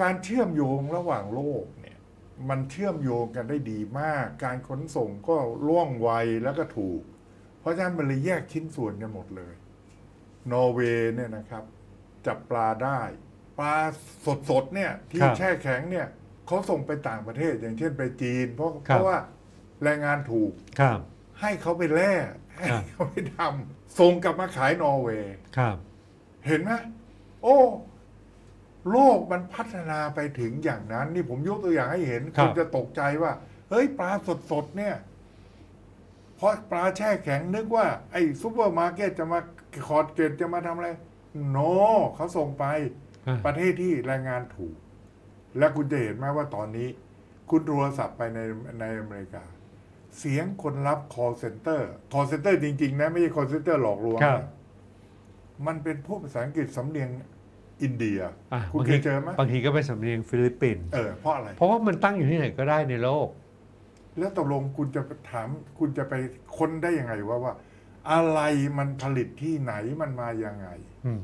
การเชื่อมโยงระหว่างโลกเนี่ยมันเชื่อมโยงกันได้ดีมาก การขนส่งก็ล่องไวแล้วก็ถูก เพราะฉะนั้นมันเลยแยกชิ้นส่วนกันหมดเลย นอร์เวย์เนี่ยนะครับ จับปลาได้ ปลาสดๆเนี่ยที่ครับแช่แข็งเนี่ยเขาส่งไปต่างประเทศอย่างเช่นไปจีน เพราะครับเพราะว่าแรงงานถูกครับ ให้เขาไปแล่ให้ครับเขาไปทำส่งกลับมาขายนอร์เวย์ครับ เห็นไหมโอ้ โลกมันพัฒนาไปถึงอย่างนั้น นี่ผมยกตัวอย่างให้เห็นครับณจะตกใจว่า เฮ้ย ปลาสดๆเนี่ยเพราะปลาแช่แข็งนึกว่า ไอ้ซูเปอร์มาร์เก็ตจะมาคอร์ดเกตจะมาทำอะไร โน เขาส่งไป อะประเทศที่แรงงานถูก และคุณจะเห็นไหมว่าตอนนี้ คุณโทรศัพท์ไปในในอเมริกา เสียงคนรับ call center call center จริง ๆ นะ ไม่ใช่ call center หลอกลวงครับ นะมันเป็นพวกภาษาอังกฤษสำเนียง อินเดีย อะคุณบางเคทียเจอไหมบางทีก็เป็นสำเนียงฟิลิปปินส์เออเพราะอะไร เพราะว่ามันตั้งอยู่ที่ไหนก็ได้ในโลก แล้วตกลงคุณจะถามคุณจะไปค้นได้ยังไงว่าว่า อะไรมันผลิตที่ไหนมันมายังไง อืม